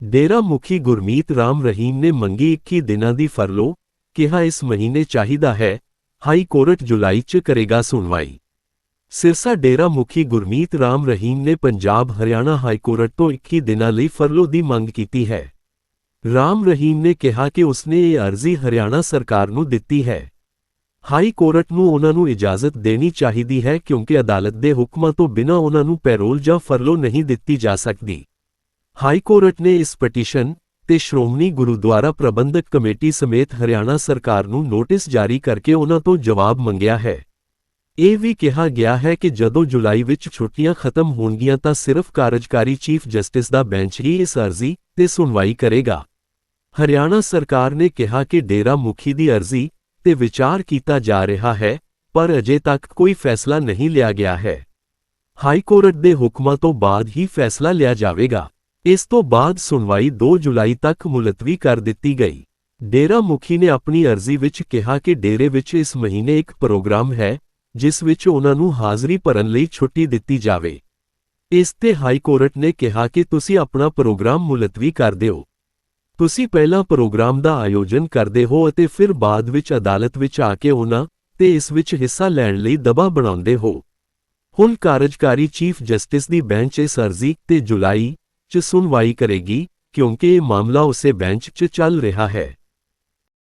ਡੇਰਾ ਮੁਖੀ ਗੁਰਮੀਤ ਰਾਮ ਰਹੀਮ ਨੇ ਮੰਗੀ 21 ਦਿਨਾਂ ਦੀ ਫਰਲੋ ਕਿਹਾ ਇਸ ਮਹੀਨੇ ਚਾਹੀਦਾ ਹੈ ਹਾਈ ਕੋਰਟ ਜੁਲਾਈ 'ਚ ਕਰੇਗਾ ਸੁਣਵਾਈ ਸਿਰਸਾ ਡੇਰਾ ਮੁਖੀ ਗੁਰਮੀਤ ਰਾਮ ਰਹੀਮ ਨੇ ਪੰਜਾਬ ਹਰਿਆਣਾ ਹਾਈ ਕੋਰਟ ਤੋਂ 21 ਦਿਨਾਂ ਲਈ ਫਰਲੋ ਦੀ ਮੰਗ ਕੀਤੀ ਹੈ ਰਾਮ ਰਹੀਮ ਨੇ ਕਿਹਾ ਕਿ ਉਸਨੇ ਇਹ ਅਰਜ਼ੀ ਹਰਿਆਣਾ ਸਰਕਾਰ ਨੂੰ ਦਿੱਤੀ ਹੈ। ਹਾਈ ਕੋਰਟ ਨੂੰ ਉਹਨਾਂ ਨੂੰ ਇਜਾਜ਼ਤ ਦੇਣੀ ਚਾਹੀਦੀ ਹੈ ਕਿਉਂਕਿ ਅਦਾਲਤ ਦੇ ਹੁਕਮਾਂ ਤੋਂ ਬਿਨਾਂ ਉਹਨਾਂ ਨੂੰ ਪੈਰੋਲ ਜਾਂ ਫਰਲੋ ਨਹੀਂ ਦਿੱਤੀ ਜਾ ਸਕਦੀ। ਹਾਈ ਕੋਰਟ ਨੇ ਇਸ ਪਟੀਸ਼ਨ ਤੇ ਸ਼੍ਰੋਮਣੀ ਗੁਰਦੁਆਰਾ ਪ੍ਰਬੰਧਕ ਕਮੇਟੀ ਸਮੇਤ ਹਰਿਆਣਾ ਸਰਕਾਰ ਨੂੰ ਨੋਟਿਸ ਜਾਰੀ ਕਰਕੇ ਉਹਨਾਂ ਤੋਂ ਜਵਾਬ ਮੰਗਿਆ ਹੈ। ਇਹ ਵੀ ਕਿਹਾ ਗਿਆ ਹੈ ਕਿ ਜਦੋਂ ਜੁਲਾਈ ਵਿੱਚ ਛੁੱਟੀਆਂ ਖਤਮ ਹੋਣਗੀਆਂ ਤਾਂ ਸਿਰਫ ਕਾਰਜਕਾਰੀ ਚੀਫ ਜਸਟਿਸ ਦਾ ਬੈਂਚ ਹੀ ਇਸ ਅਰਜ਼ੀ ਤੇ ਸੁਣਵਾਈ ਕਰੇਗਾ। ਹਰਿਆਣਾ ਸਰਕਾਰ ਨੇ ਕਿਹਾ ਕਿ ਡੇਰਾ ਮੁਖੀ ਦੀ ਅਰਜ਼ੀ ਤੇ ਵਿਚਾਰ ਕੀਤਾ ਜਾ ਰਿਹਾ ਹੈ, ਪਰ ਅਜੇ ਤੱਕ ਕੋਈ ਫੈਸਲਾ ਨਹੀਂ ਲਿਆ ਗਿਆ ਹੈ। ਹਾਈ ਕੋਰਟ ਦੇ ਹੁਕਮਾਂ ਤੋਂ ਬਾਅਦ ਹੀ ਫੈਸਲਾ ਲਿਆ ਜਾਵੇਗਾ। ਇਸ ਤੋਂ ਬਾਅਦ ਸੁਣਵਾਈ 2 ਜੁਲਾਈ ਤੱਕ ਮੁਲਤਵੀ ਕਰ ਦਿੱਤੀ ਗਈ। ਡੇਰਾ ਮੁਖੀ ਨੇ ਆਪਣੀ ਅਰਜ਼ੀ ਵਿੱਚ ਕਿਹਾ ਕਿ ਡੇਰੇ ਵਿੱਚ ਇਸ ਮਹੀਨੇ ਇੱਕ ਪ੍ਰੋਗਰਾਮ ਹੈ, ਜਿਸ ਵਿੱਚ ਉਹਨਾਂ ਨੂੰ ਹਾਜ਼ਰੀ ਭਰਨ ਲਈ ਛੁੱਟੀ ਦਿੱਤੀ ਜਾਵੇ। ਇਸ ਤੇ ਹਾਈ ਕੋਰਟ ਨੇ ਕਿਹਾ ਕਿ ਤੁਸੀਂ ਆਪਣਾ ਪ੍ਰੋਗਰਾਮ ਮੁਲਤਵੀ ਕਰ ਦਿਓ। ਤੁਸੀਂ ਪਹਿਲਾਂ ਪ੍ਰੋਗਰਾਮ ਦਾ ਆਯੋਜਨ ਕਰਦੇ ਹੋ ਅਤੇ ਫਿਰ ਬਾਅਦ ਵਿੱਚ ਅਦਾਲਤ ਵਿੱਚ ਆ ਕੇ ਉਹਨਾਂ ਤੇ ਇਸ ਵਿੱਚ ਹਿੱਸਾ ਲੈਣ ਲਈ ਦਬਾਅ ਬਣਾਉਂਦੇ ਹੋ। ਹੁਣ ਕਾਰਜਕਾਰੀ ਚੀਫ ਜਸਟਿਸ ਦੀ ਬੈਂਚ ਇਸ ਅਰਜ਼ੀ ਤੇ ਜੁਲਾਈ 'ਚ ਸੁਣਵਾਈ ਕਰੇਗੀ, ਕਿਉਂਕਿ ਇਹ ਮਾਮਲਾ ਉਸੇ ਬੈਂਚ 'ਚ ਚੱਲ ਰਿਹਾ ਹੈ।